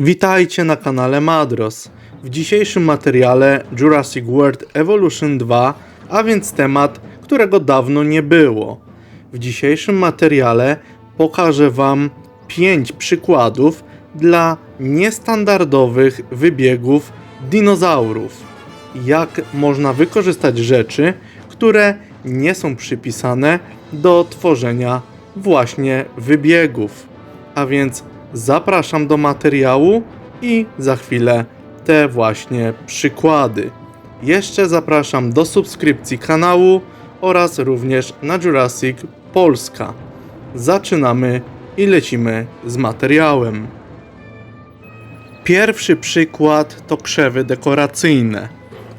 Witajcie na kanale Madros. W dzisiejszym materiale Jurassic World Evolution 2, a więc temat, którego dawno nie było. W dzisiejszym materiale pokażę Wam 5 przykładów dla niestandardowych wybiegów dinozaurów. Jak można wykorzystać rzeczy, które nie są przypisane do tworzenia właśnie wybiegów. A więc zapraszam do materiału i za chwilę te właśnie przykłady. Jeszcze zapraszam do subskrypcji kanału oraz również na Jurassic Polska. Zaczynamy i lecimy z materiałem. Pierwszy przykład to krzewy dekoracyjne.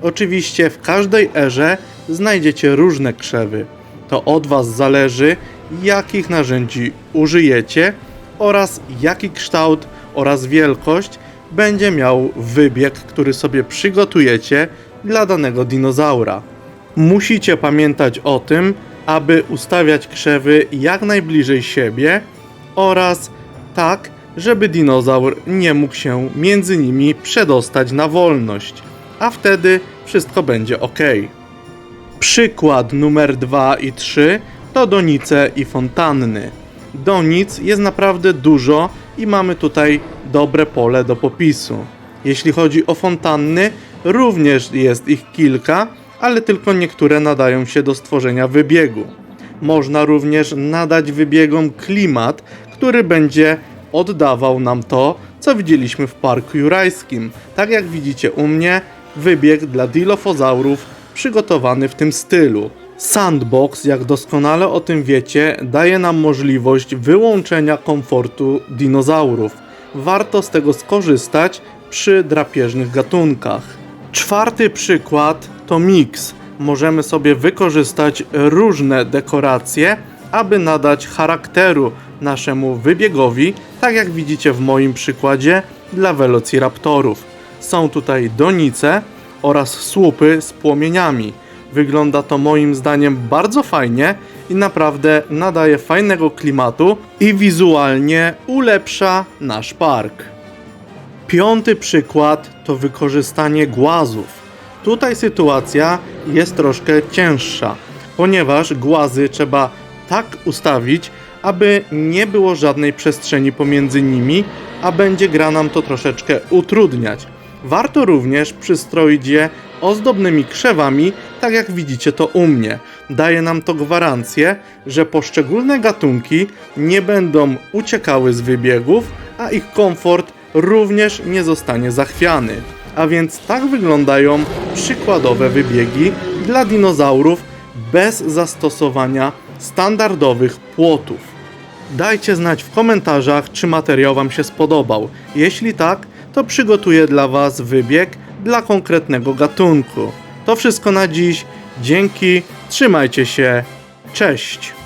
Oczywiście w każdej erze znajdziecie różne krzewy. To od Was zależy, jakich narzędzi użyjecie oraz jaki kształt oraz wielkość będzie miał wybieg, który sobie przygotujecie dla danego dinozaura. Musicie pamiętać o tym, aby ustawiać krzewy jak najbliżej siebie oraz tak, żeby dinozaur nie mógł się między nimi przedostać na wolność, a wtedy wszystko będzie ok. Przykład numer 2 i 3 to donice i fontanny. Donic jest naprawdę dużo i mamy tutaj dobre pole do popisu. Jeśli chodzi o fontanny, również jest ich kilka, ale tylko niektóre nadają się do stworzenia wybiegu. Można również nadać wybiegom klimat, który będzie oddawał nam to, co widzieliśmy w Parku Jurajskim. Tak jak widzicie u mnie, wybieg dla dilofozaurów przygotowany w tym stylu. Sandbox, jak doskonale o tym wiecie, daje nam możliwość wyłączenia komfortu dinozaurów. Warto z tego skorzystać przy drapieżnych gatunkach. Czwarty przykład to mix. Możemy sobie wykorzystać różne dekoracje, aby nadać charakteru naszemu wybiegowi, tak jak widzicie w moim przykładzie dla Velociraptorów. Są tutaj donice oraz słupy z płomieniami. Wygląda to moim zdaniem bardzo fajnie i naprawdę nadaje fajnego klimatu i wizualnie ulepsza nasz park. Piąty przykład to wykorzystanie głazów. Tutaj sytuacja jest troszkę cięższa, ponieważ głazy trzeba tak ustawić, aby nie było żadnej przestrzeni pomiędzy nimi, a będzie gra nam to troszeczkę utrudniać. Warto również przystroić je ozdobnymi krzewami, tak jak widzicie to u mnie. Daje nam to gwarancję, że poszczególne gatunki nie będą uciekały z wybiegów, a ich komfort również nie zostanie zachwiany. A więc tak wyglądają przykładowe wybiegi dla dinozaurów bez zastosowania standardowych płotów. Dajcie znać w komentarzach, czy materiał Wam się spodobał. Jeśli tak, to przygotuję dla Was wybieg dla konkretnego gatunku. To wszystko na dziś. Dzięki, trzymajcie się. Cześć!